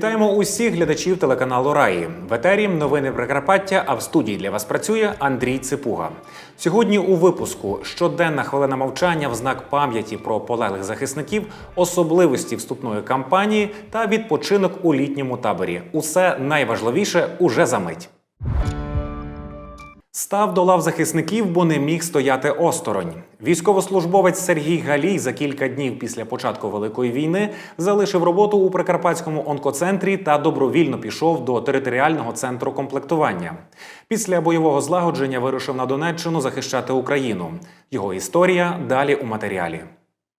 Вітаємо усіх глядачів телеканалу Раї. В етері новини Прикарпаття. А в студії для вас працює Андрій Ципуга. Сьогодні у випуску щоденна хвилина мовчання в знак пам'яті про полеглих захисників, особливості вступної кампанії та відпочинок у літньому таборі. Усе найважливіше уже за мить. Став до лав захисників, бо не міг стояти осторонь. Військовослужбовець Сергій Галій за кілька днів після початку великої війни залишив роботу у Прикарпатському онкоцентрі та добровільно пішов до територіального центру комплектування. Після бойового злагодження вирушив на Донеччину захищати Україну. Його історія далі у матеріалі.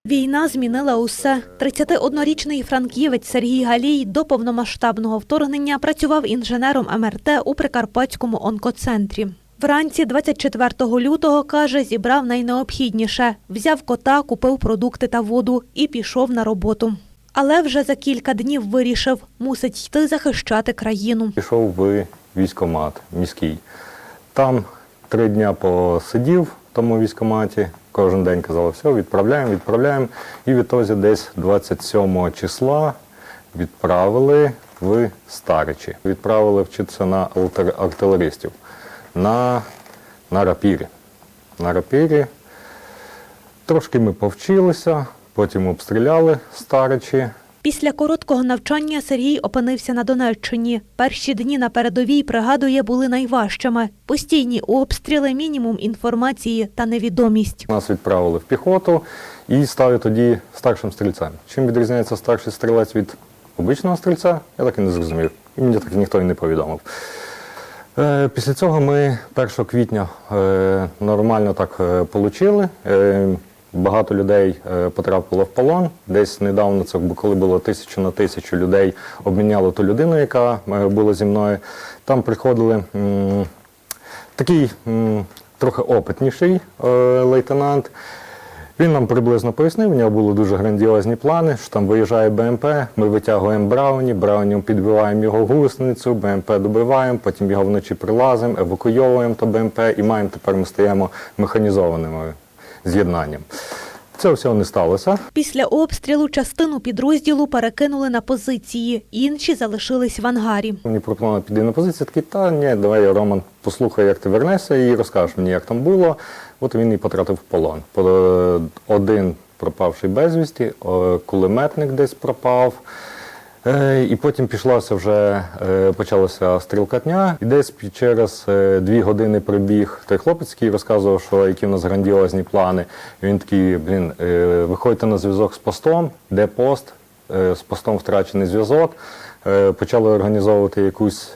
Війна змінила усе. 31-річний франківець Сергій Галій до повномасштабного вторгнення працював інженером МРТ у Прикарпатському онкоцентрі. Вранці 24 лютого, каже, зібрав найнеобхідніше. Взяв кота, купив продукти та воду і пішов на роботу. Але вже за кілька днів вирішив, мусить йти захищати країну. Пішов в військкомат міський. Там три дня посидів в тому військкоматі. Кожен день казали, все, відправляємо, відправляємо. І відтоді десь 27 числа відправили в Старичі. Відправили вчитися на артилеристів на, на рапірі. На рапірі трошки ми повчилися, потім обстріляли Старичі. Після короткого навчання Сергій опинився на Донеччині. Перші дні на передовій, пригадує, були найважчими. Постійні обстріли, мінімум інформації та невідомість. Нас відправили в піхоту і стали тоді старшим стрільцем. Чим відрізняється старший стрілець від обичного стрільця, я так і не зрозумів. І мені так ніхто і не повідомив. Е, Після цього ми 1 квітня е, нормально так е. Е, Багато людей потрапило в полон. Десь недавно це коли було тисячу на тисячу людей, обміняли ту людину, яка була зі мною. Там приходили такий трохи опитніший лейтенант. Він нам приблизно пояснив, у нього були дуже грандіозні плани, що там виїжджає БМП, ми витягуємо Брауні, Брауні підбиваємо його гусеницю, БМП добиваємо, потім його вночі прилазимо, евакуйовуємо то БМП і маємо тепер ми стаємо механізованим е, з'єднанням. Це всього не сталося. Після обстрілу частину підрозділу перекинули на позиції, інші залишились в ангарі. Мені пропонували піти на позицію, такий, та ні, давай, Роман, послухай, як ти вернешся, і розкажеш мені, як там було. От він і потратив полон. По- Один пропавший безвісті, е, кулеметник десь пропав. Е, І потім пішлася вже, е, почалася стрілкатня, і десь через е, дві години прибіг той хлопець, який розказував, що які в нас грандіозні плани. І він такий, блін, виходьте на зв'язок з постом, де пост, з постом втрачений зв'язок. Почали організовувати якусь.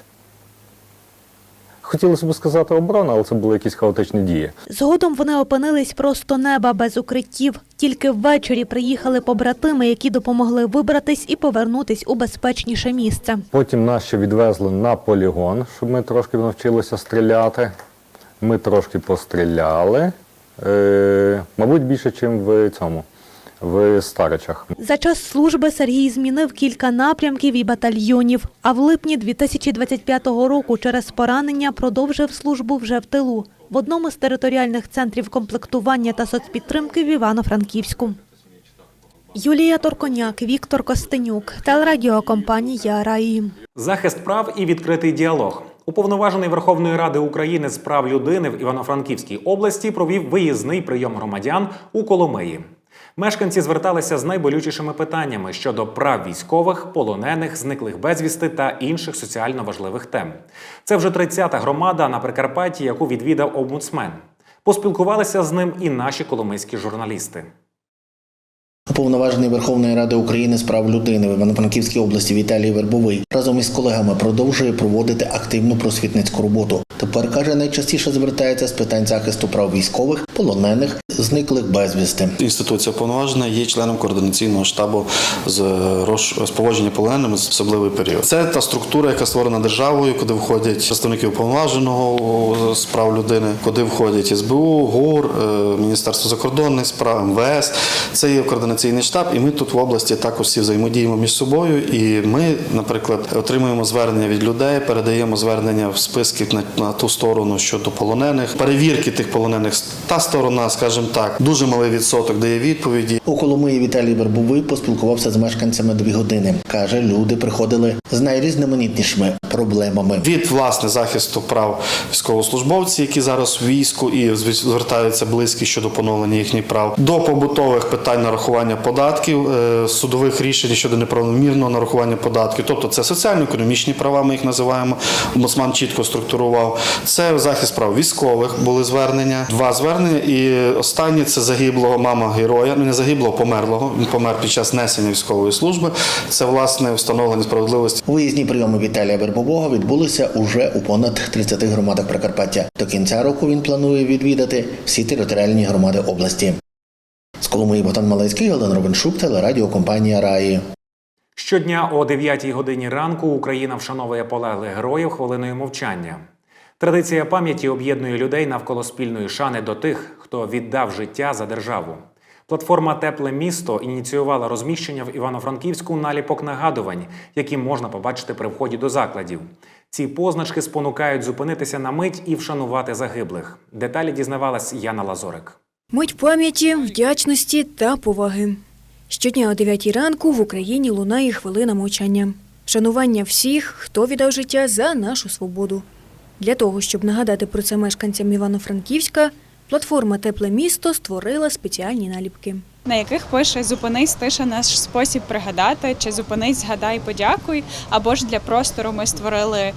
Хотілося б сказати оборону, але це були якісь хаотичні дії. Згодом вони опинились просто неба без укриттів. Тільки ввечері приїхали побратими, які допомогли вибратись і повернутись у безпечніше місце. Потім нас ще відвезли на полігон, щоб ми трошки навчилися стріляти. Ми трошки постріляли. Е, мабуть, більше, ніж в цьому, в Старичах. За час служби Сергій змінив кілька напрямків і батальйонів. А в липні 2025 року через поранення продовжив службу вже в тилу в одному з територіальних центрів комплектування та соцпідтримки в Івано-Франківську. Юлія Торконяк, Віктор Костенюк, телерадіокомпанія Раї. Захист прав і відкритий діалог. Уповноважений Верховної Ради України з прав людини в Івано-Франківській області провів виїзний прийом громадян у Коломиї. Мешканці зверталися з найболючішими питаннями щодо прав військових, полонених, зниклих безвісти та інших соціально важливих тем. Це вже 30-та громада на Прикарпатті, яку відвідав омбудсмен. Поспілкувалися з ним і наші коломийські журналісти. Уповноважений Верховної Ради України з прав людини в Івано-Франківській області Віталій Вербовий разом із колегами продовжує проводити активну просвітницьку роботу. Тепер каже, найчастіше звертається з питань захисту прав військових, полонених, зниклих безвісти. Інституція повноважена є членом координаційного штабу з, роз- з поводження полоненими з особливий період. Це та структура, яка створена державою, куди входять представники уповноваженого з прав людини, куди входять СБУ, ГУР, е, Міністерство закордонних справ, МВС. Це є координаційний штаб, і ми тут в області також всі взаємодіємо між собою. І ми, наприклад, отримуємо звернення від людей, передаємо звернення в списки на, на ту сторону щодо полонених, перевірки тих полонених. Та сторона, скажімо так, дуже малий відсоток дає відповіді. У Коломиї Віталій Вербовий поспілкувався з мешканцями дві години. Каже, люди приходили з найрізноманітнішими проблемами. Від власне захисту прав військовослужбовців, які зараз в війську і звертаються близькі щодо поновлення їхніх прав, до побутових питань нарахування податків, е, судових рішень щодо неправомірного нарахування податків. Тобто це соціально-економічні права, ми їх називаємо. Омбудсман чітко структурував. Це захист прав військових були звернення, два звернення. І останнє це загиблого мама героя, ну не загиблого, померлого. Він помер під час несення військової служби. Це власне встановлення справедливості. Виїзні прийоми Віталія Вербового відбулися уже у понад 30 громадах Прикарпаття. До кінця року він планує відвідати всі територіальні громади області. З Коломиї Богдан Малецький, Галина Робиншук, телерадіокомпанія Раї. Щодня о 9 годині ранку Україна вшановує полеглих героїв хвилиною мовчання. Традиція пам'яті об'єднує людей навколо спільної шани до тих, хто віддав життя за державу. Платформа Тепле місто ініціювала розміщення в Івано-Франківську наліпок нагадувань, які можна побачити при вході до закладів. Ці позначки спонукають зупинитися на мить і вшанувати загиблих. Деталі дізнавалась Яна Лазорик. Мить пам'яті, вдячності та поваги. Щодня о 9 ранку в Україні лунає хвилина мовчання. Шанування всіх, хто віддав життя за нашу свободу. Для того, щоб нагадати про це мешканцям Івано-Франківська, платформа Тепле місто створила спеціальні наліпки. На яких пише Зупинись, тиша наш спосіб пригадати, чи зупинись, згадай, подякуй. Або ж для простору ми створили е,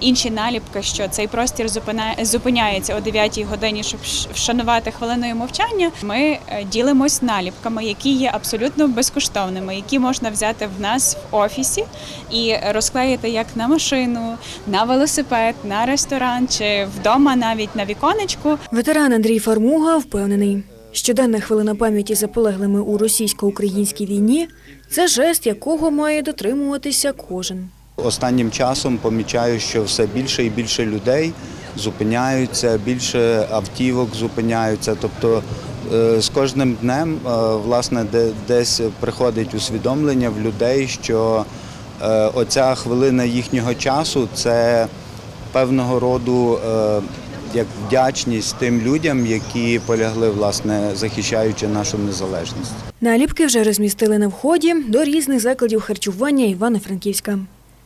інші наліпки, що цей простір зупиняє, зупиняється о 9 годині, щоб вшанувати хвилиною мовчання. Ми е, ділимось наліпками, які є абсолютно безкоштовними, які можна взяти в нас в офісі і розклеїти як на машину, на велосипед, на ресторан чи вдома навіть на віконечку. Ветеран Андрій Фармуга впевнений, щоденна хвилина пам'яті за полеглими у російсько-українській війні це жест, якого має дотримуватися кожен. Останнім часом помічаю, що все більше і більше людей зупиняються, більше автівок зупиняються. Тобто е, з кожним днем е, власне де- десь приходить усвідомлення в людей, що е, оця хвилина їхнього часу це певного роду як вдячність тим людям, які полягли, власне, захищаючи нашу незалежність. Наліпки вже розмістили на вході до різних закладів харчування Івано-Франківська.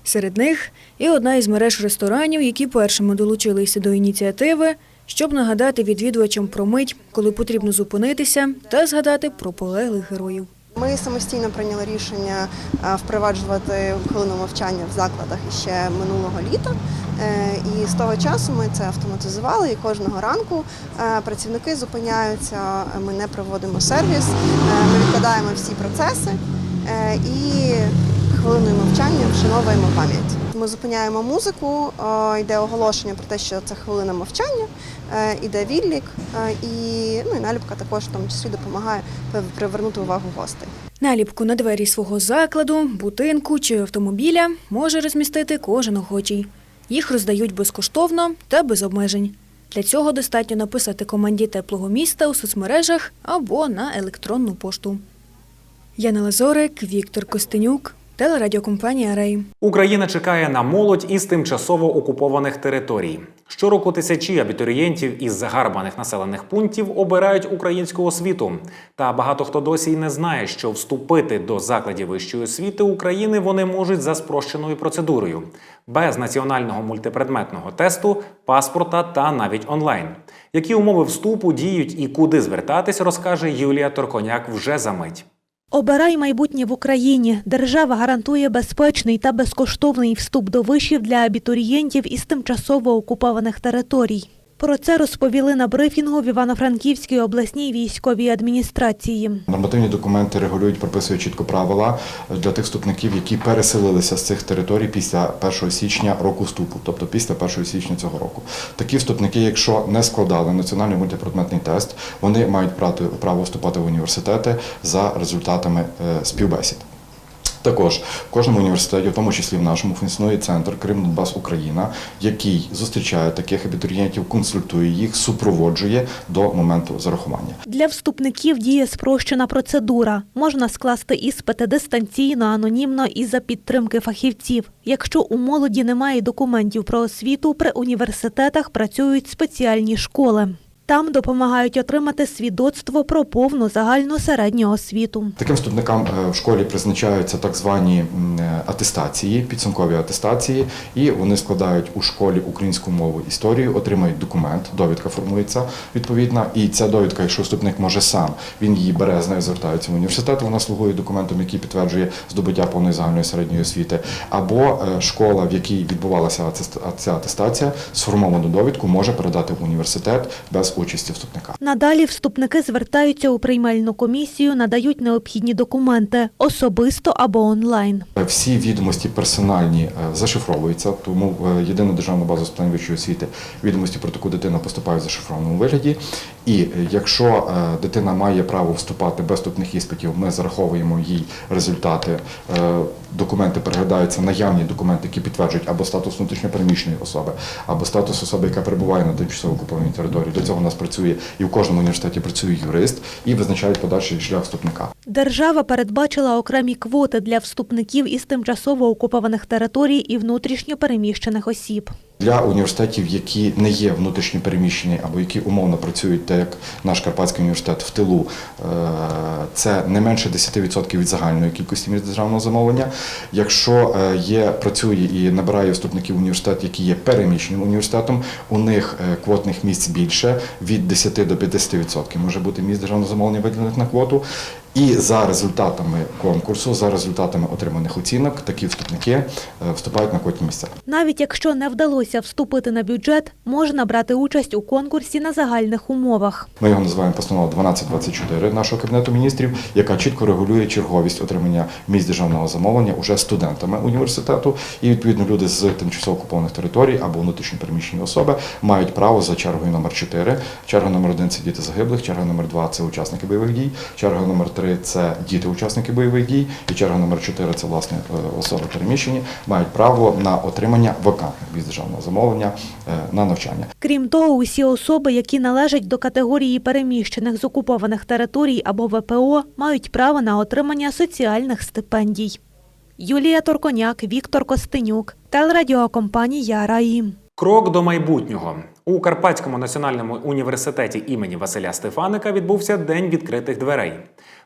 Серед них і одна із мереж ресторанів, які першими долучилися до ініціативи, щоб нагадати відвідувачам про мить, коли потрібно зупинитися та згадати про полеглих героїв. Ми самостійно прийняли рішення е, впроваджувати хвилину мовчання в закладах ще минулого літа. Е, І з того часу ми це автоматизували. І кожного ранку е, працівники зупиняються. Ми не проводимо сервіс, ми відкладаємо всі процеси і хвилиною мовчання вшановуємо пам'ять. Ми зупиняємо музику, е, йде оголошення про те, що це хвилина мовчання, е, іде відлік, е, і ну і наліпка також в тому числі допомагає привернути увагу гостей. Наліпку на двері свого закладу, будинку чи автомобіля може розмістити кожен охочий. Їх роздають безкоштовно та без обмежень. Для цього достатньо написати команді теплого міста у соцмережах або на електронну пошту. Яна Лазорик, Віктор Костенюк, телерадіокомпанія Рей. Україна чекає на молодь із тимчасово окупованих територій. Щороку тисячі абітурієнтів із загарбаних населених пунктів обирають українську освіту. Та багато хто досі й не знає, що вступити до закладів вищої освіти України вони можуть за спрощеною процедурою, без національного мультипредметного тесту, паспорта та навіть онлайн. Які умови вступу діють і куди звертатись, розкаже Юлія Торконяк вже за мить. Обирай майбутнє в Україні. Держава гарантує безпечний та безкоштовний вступ до вишів для абітурієнтів із тимчасово окупованих територій. Про це розповіли на брифінгу в Івано-Франківській обласній військовій адміністрації. Нормативні документи регулюють, прописують чітко правила для тих вступників, які переселилися з цих територій після 1 січня року вступу, тобто після 1 січня цього року. Такі вступники, якщо не складали національний мультипредметний тест, вони мають право вступати в університети за результатами е, співбесід. Також в кожному університеті, в тому числі в нашому, функціонує центр Крим Донбас Україна, який зустрічає таких абітурієнтів, консультує їх, супроводжує до моменту зарахування. Для вступників діє спрощена процедура. Можна скласти іспити дистанційно, анонімно і за підтримки фахівців. Якщо у молоді немає документів про освіту, при університетах працюють спеціальні школи. Там допомагають отримати свідоцтво про повну загальну середню освіту. Таким вступникам е, в школі призначаються так звані е, атестації, підсумкові атестації, і вони складають у школі українську мову історію, отримають документ, довідка формується відповідна. І ця довідка, якщо вступник може сам, він її бере з нею звертається в університет. Вона слугує документом, який підтверджує здобуття повної загальної середньої освіти. Або е, школа, в якій відбувалася ця атестація, сформовану довідку може передати в університет без участі вступника. Надалі вступники звертаються у приймальну комісію, надають необхідні документи особисто або онлайн. Всі відомості персональні е, зашифровуються, тому в єдину державну базу з питань вищої освіти відомості про таку дитину поступають в зашифрованому вигляді. І якщо е, дитина має право вступати без вступних іспитів, ми зараховуємо їй результати. Е, Документи переглядаються наявні документи, які підтверджують або статус внутрішньопереміщеної особи, або статус особи, яка перебуває на тимчасово окупованій території. Для цього у нас працює і в кожному університеті працює юрист і визначають подальший шлях вступника. Держава передбачила окремі квоти для вступників із тимчасово окупованих територій і внутрішньо переміщених осіб. Для університетів, які не є внутрішньо переміщені або які умовно працюють, так як наш Карпатський університет в тилу, е, це не менше 10% від загальної кількості місць державного замовлення. Якщо е, є, працює і набирає вступників університет, які є переміщеним університетом, у них е, квотних місць більше від 10 до 50% може бути місць державного замовлення виділених на квоту. І за результатами конкурсу, за результатами отриманих оцінок, такі вступники е, вступають на квотні місця. Навіть якщо не вдалося вступити на бюджет, можна брати участь у конкурсі на загальних умовах. Ми його називаємо постанова 1224 нашого кабінету міністрів, яка чітко регулює черговість отримання місць державного замовлення уже студентами університету. І відповідно люди з тимчасово окупованих територій або внутрішньо переміщені особи мають право за чергою номер 4. Черга номер 1 – це діти загиблих, черга номер 2 – це учасники бойових дій, черга номер 3 – це діти учасники бойових дій, і черга номер 4 – це власне е, особи переміщені, мають право на отримання вакантних місць державного замовлення е, на навчання. Крім того, усі особи, які належать до категорії переміщених з окупованих територій або ВПО, мають право на отримання соціальних стипендій. Юлія Торконяк, Віктор Костенюк, телерадіокомпанія Раїм. Крок до майбутнього у Карпатському національному університеті імені Василя Стефаника відбувся день відкритих дверей.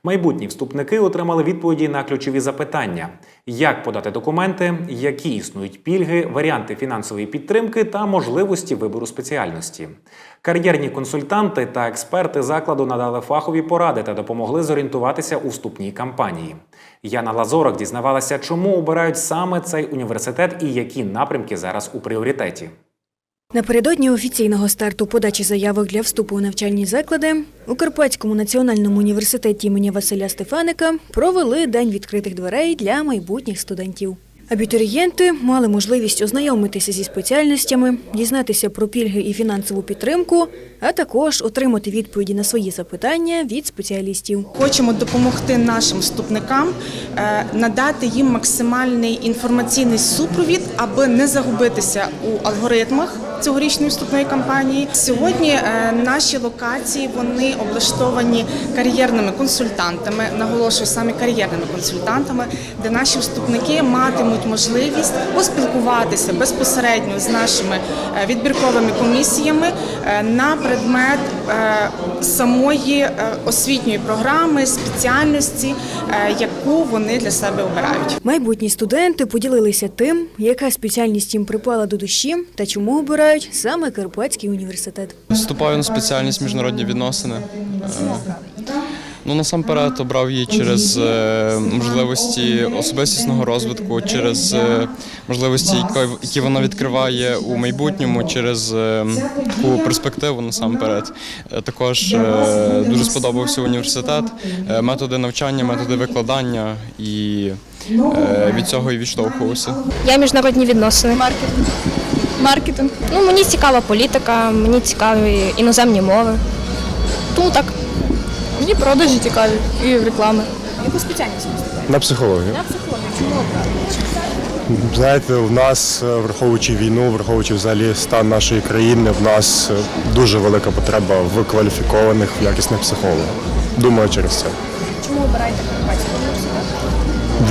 Майбутні вступники отримали відповіді на ключові запитання: як подати документи, які існують пільги, варіанти фінансової підтримки та можливості вибору спеціальності. Кар'єрні консультанти та експерти закладу надали фахові поради та допомогли зорієнтуватися у вступній кампанії. Яна Лазорок дізнавалася, чому обирають саме цей університет і які напрямки зараз у пріоритеті. Напередодні офіційного старту подачі заявок для вступу у навчальні заклади у Карпатському національному університеті імені Василя Стефаника провели день відкритих дверей для майбутніх студентів. Абітурієнти мали можливість ознайомитися зі спеціальностями, дізнатися про пільги і фінансову підтримку, а також отримати відповіді на свої запитання від спеціалістів. Хочемо допомогти нашим вступникам, е, надати їм максимальний інформаційний супровід, аби не загубитися у алгоритмах цьогорічної вступної кампанії. Сьогодні е, наші локації вони облаштовані кар'єрними консультантами. Наголошую саме кар'єрними консультантами, де наші вступники матимуть можливість поспілкуватися безпосередньо з нашими е, відбірковими комісіями е, на предмет е, самої освітньої програми, спеціальності, яку вони для себе обирають. Майбутні студенти поділилися тим, яка спеціальність їм припала до душі та чому обирають саме Карпатський університет. Вступаю на спеціальність міжнародні відносини. Ну, насамперед обрав її через е, можливості особистісного розвитку, через е, можливості, які- вона відкриває у майбутньому, через е, таку перспективу насамперед. Також дуже сподобався університет, методи навчання, методи викладання і від цього і відштовхувався. Я міжнародні відносини. Маркетинг. Маркетинг. Ну, мені цікава політика, мені цікаві іноземні мови. Тому так. Мені продажі цікаві і реклами. Яку спеціальність? На психологію. На психологію. Чому обрали? Знаєте, в нас, е, враховуючи війну, враховуючи взагалі стан нашої країни, в нас е, дуже велика потреба в кваліфікованих, в якісних психологів. Думаю, через це. Чому обираєте Карпатський університет?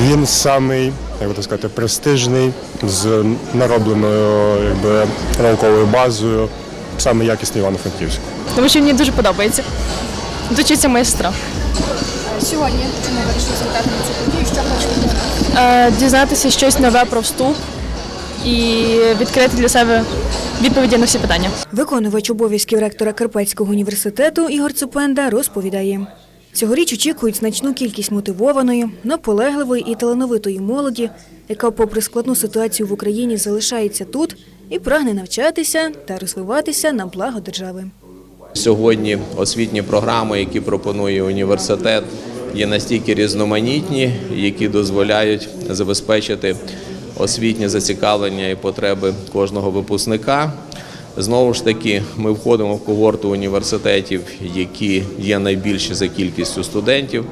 Він самий, як би сказати, престижний, з наробленою якби, науковою базою, саме якісний Івано-Франківськ. Тому що мені дуже подобається. Дочиться моя сестра. Сьогодні чому вирішили завітати на цю подію? Що хочете дізнатися? Дізнатися щось нове про вступ і відкрити для себе відповіді на всі питання. Виконувач обов'язків ректора Карпатського університету Ігор Цупенда розповідає. Цьогоріч очікують значну кількість мотивованої, наполегливої і талановитої молоді, яка, попри складну ситуацію в Україні, залишається тут і прагне навчатися та розвиватися на благо держави. Сьогодні освітні програми, які пропонує університет, є настільки різноманітні, які дозволяють забезпечити освітнє зацікавлення і потреби кожного випускника. Знову ж таки, ми входимо в когорту університетів, які є найбільші за кількістю студентів.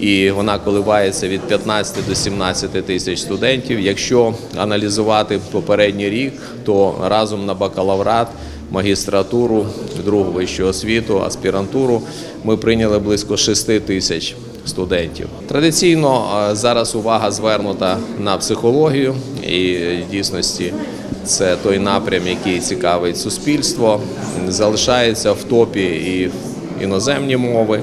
І вона коливається від 15 до 17 тисяч студентів. Якщо аналізувати попередній рік, то разом на бакалаврат магістратуру, другу вищу освіту, аспірантуру ми прийняли близько 6 тисяч студентів. Традиційно е, зараз увага звернута на психологію і е, в дійсності це той напрям, який цікавить суспільство. Залишається в топі і іноземні мови,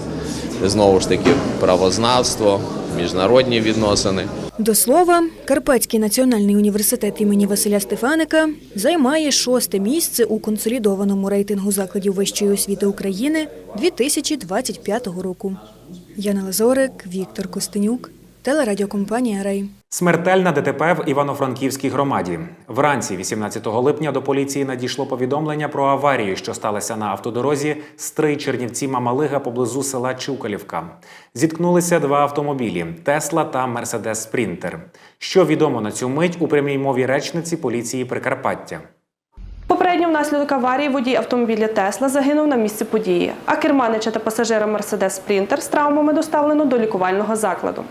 знову ж таки правознавство, міжнародні відносини. До слова, Карпатський національний університет імені Василя Стефаника займає шосте місце у консолідованому рейтингу закладів вищої освіти України 2025 року. Яна Лазорик, Віктор Костенюк, телерадіокомпанія Рей. Смертельна ДТП в Івано-Франківській громаді. Вранці 18 липня до поліції надійшло повідомлення про аварію, що сталася на автодорозі Стрий Чернівці Мамалига поблизу села Чукалівка. Зіткнулися два автомобілі Тесла та Мерседес Спрінтер. Що відомо на цю мить у прямій мові речниці поліції Прикарпаття. Попередньо внаслідок аварії водій автомобіля Тесла загинув на місці події, а керманича та пасажира Мерседес Спрінтер з травмами доставлено до лікувального закладу.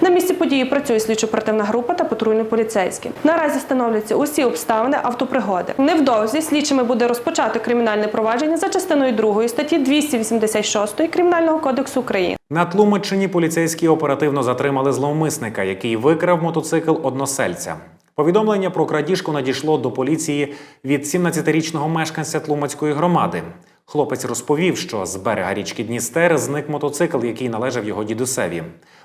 На місці події працює слідчо-оперативна група та патрульний поліцейський. Наразі встановлюються усі обставини автопригоди. Невдовзі слідчими буде розпочато кримінальне провадження за частиною 2 статті 286 Кримінального кодексу України. На Тлумаччині поліцейські оперативно затримали зловмисника, який викрав мотоцикл односельця. Повідомлення про крадіжку надійшло до поліції від 17-річного мешканця Тлумацької громади. Хлопець розповів, що з берега річки Дністер зник мотоцикл, який належав його дідусеві.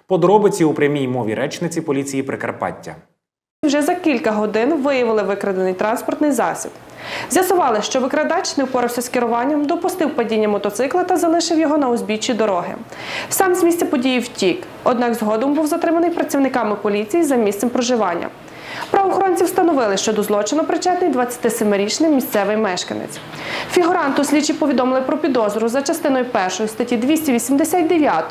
Подробиці у прямій мові речниці поліції Прикарпаття. Вже за кілька годин виявили викрадений транспортний засіб. З'ясували, що викрадач не впорався з керуванням, допустив падіння мотоцикла та залишив його на узбіччі дороги. Сам з місця події втік, однак згодом був затриманий працівниками поліції за місцем проживання. Правоохоронці встановили, що до злочину причетний 27-річний місцевий мешканець. Фігуранту слідчі повідомили про підозру за частиною 1 статті 289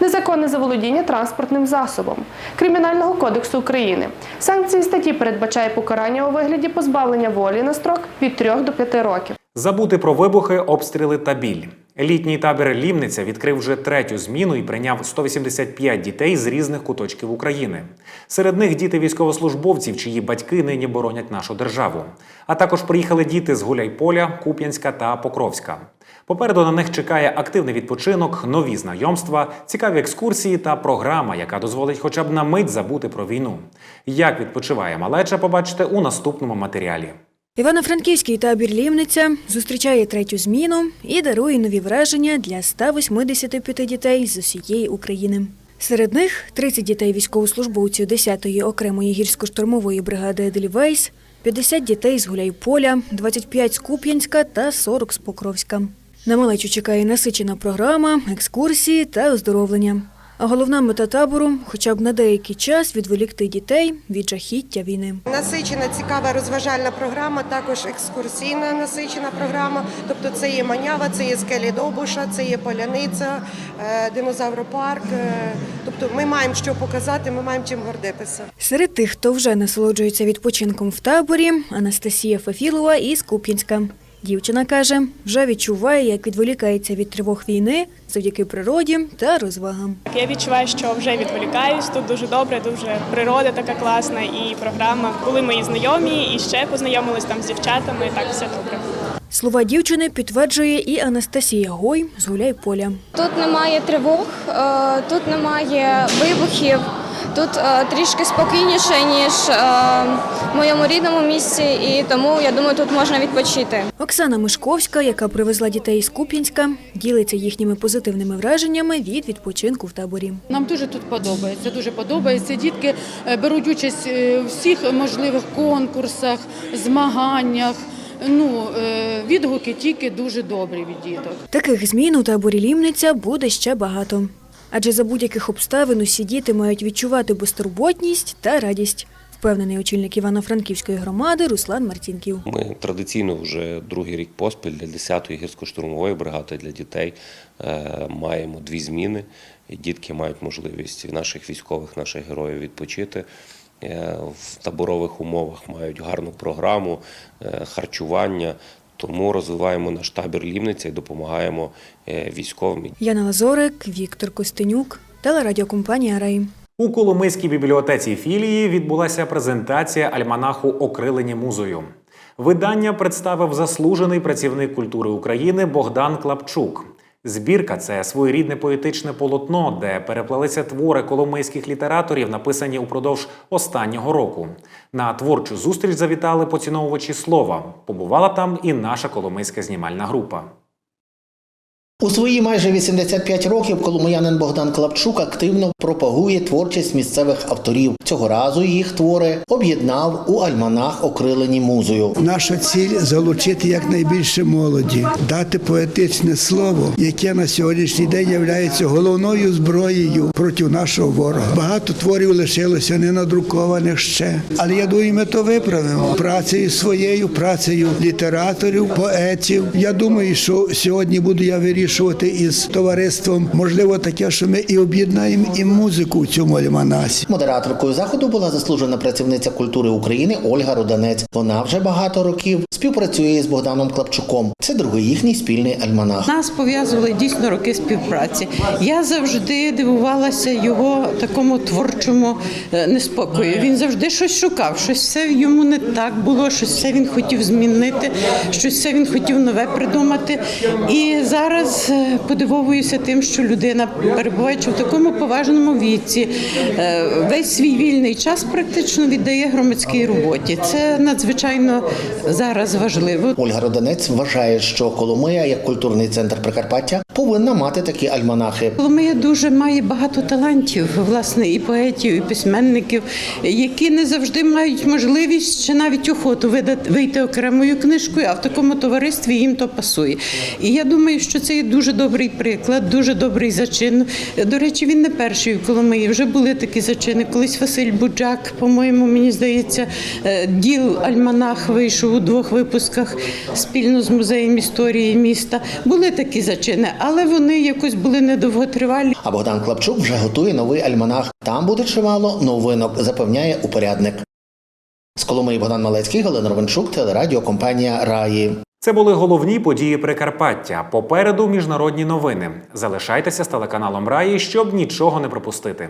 незаконне заволодіння транспортним засобом Кримінального кодексу України. Санкції статті передбачає покарання у вигляді позбавлення волі на строк від 3 до 5 років. Забути про вибухи, обстріли та біль. Літній табір Лівниця відкрив вже третю зміну і прийняв 185 дітей з різних куточків України. Серед них діти військовослужбовців, чиї батьки нині боронять нашу державу. А також приїхали діти з Гуляйполя, Куп'янська та Покровська. Попереду на них чекає активний відпочинок, нові знайомства, цікаві екскурсії та програма, яка дозволить хоча б на мить забути про війну. Як відпочиває малеча, побачите у наступному матеріалі. Івано-Франківський табір Лівниця зустрічає третю зміну і дарує нові враження для 185 дітей з усієї України. Серед них 30 дітей військовослужбовців 10-ї окремої гірсько-штурмової бригади Едельвейс, 50 дітей з Гуляйполя, 25 з Куп'янська та 40 з Покровська. На малечу чекає насичена програма, екскурсії та оздоровлення. А головна мета табору хоча б на деякий час відволікти дітей від жахіття війни. Насичена, цікава розважальна програма, також екскурсійна насичена програма. Тобто це є Манява, це є скелі Довбуша, це є Поляниця, е, динозавропарк. Е, Тобто ми маємо що показати, ми маємо чим гордитися. Серед тих, хто вже насолоджується відпочинком в таборі, Анастасія Фефілова із Куп'янська. Дівчина каже, вже відчуває, як відволікається від тривог війни завдяки природі та розвагам. Я відчуваю, що вже відволікаюсь. Тут дуже добре, дуже природа така класна і програма. Були мої знайомі і ще познайомились там з дівчатами. Так, все добре. Слова дівчини підтверджує і Анастасія Гой з Гуляйполя. Тут немає тривог, е, тут немає вибухів, тут е, трішки спокійніше, ніж е, в моєму рідному місці, і тому я думаю, тут можна відпочити. Оксана Мишковська, яка привезла дітей з Куп'янська, ділиться їхніми позитивними враженнями від відпочинку в таборі. Нам дуже тут подобається. Дуже подобається. Дітки е, беруть участь у всіх можливих конкурсах, змаганнях. Ну, відгуки тільки дуже добрі від діток. Таких змін у таборі Лімниця буде ще багато. Адже за будь-яких обставин усі діти мають відчувати безтурботність та радість, впевнений очільник Івано-Франківської громади Руслан Мартінків. Ми традиційно вже другий рік поспіль для 10-ї гірсько-штурмової бригади для дітей е, маємо дві зміни. Дітки мають можливість наших військових, наших героїв відпочити. Е, В таборових умовах мають гарну програму е, харчування. Тому розвиваємо наш табір Лівниця і допомагаємо е, військовим. Яна Лазорик, Віктор Костенюк, телерадіокомпанія Рей. У Коломийській бібліотеці філії відбулася презентація альманаху Окрилені музою. Видання представив заслужений працівник культури України Богдан Клапчук. Збірка це своєрідне поетичне полотно, де переплелися твори коломийських літераторів, написані упродовж останнього року. На творчу зустріч завітали поціновувачі слова. Побувала там і наша коломийська знімальна група. У свої майже 85 років коломиянин Богдан Клапчук активно пропагує творчість місцевих авторів. Цього разу їх твори об'єднав у альманах Окрилені музою. Наша ціль залучити якнайбільше молоді, дати поетичне слово, яке на сьогоднішній день є головною зброєю проти нашого ворога. Багато творів лишилося не надрукованих ще. Але я думаю, ми то виправимо працею своєю, працею літераторів, поетів. Я думаю, що сьогодні буду я вирішувати із товариством, можливо, таке, що ми і об'єднаємо і музику в цьому альманасі. Модераторкою заходу була заслужена працівниця культури України Ольга Руданець. Вона вже багато років співпрацює з Богданом Клапчуком. Це другий їхній спільний альманах. Нас пов'язували дійсно роки співпраці. Я завжди дивувалася його такому творчому е, неспокою. Він завжди щось шукав, щось все йому не так було, щось все він хотів змінити, щось все він хотів нове придумати. І зараз е, подивовуюся тим, що людина, перебуваючи в такому поважному віці, е, весь свій вільний час практично віддає громадській роботі. Це надзвичайно зараз важливо. Ольга Роданець вважає, що Коломия, як культурний центр Прикарпаття, повинна мати такі альманахи. Коломия дуже має багато талантів, власне, і поетів, і письменників, які не завжди мають можливість чи навіть охоту видати вийти окремою книжкою, а в такому товаристві їм то пасує. І я думаю, що це дуже добрий приклад, дуже добрий зачин. До речі, він не перший в Коломиї. Вже були такі зачини. Колись Василь Буджак, по-моєму, мені здається, е, діл Альманах вийшов у двох випусках спільно з музеєм історії міста. Були такі зачини, але вони якось були недовготривалі. А Богдан Клапчук вже готує новий альманах. Там буде чимало новинок, запевняє упорядник. З Коломиї Богдан Малецький, Галина Ровенчук, телерадіокомпанія Раї. Це були головні події Прикарпаття. Попереду міжнародні новини. Залишайтеся з телеканалом Раї, щоб нічого не пропустити.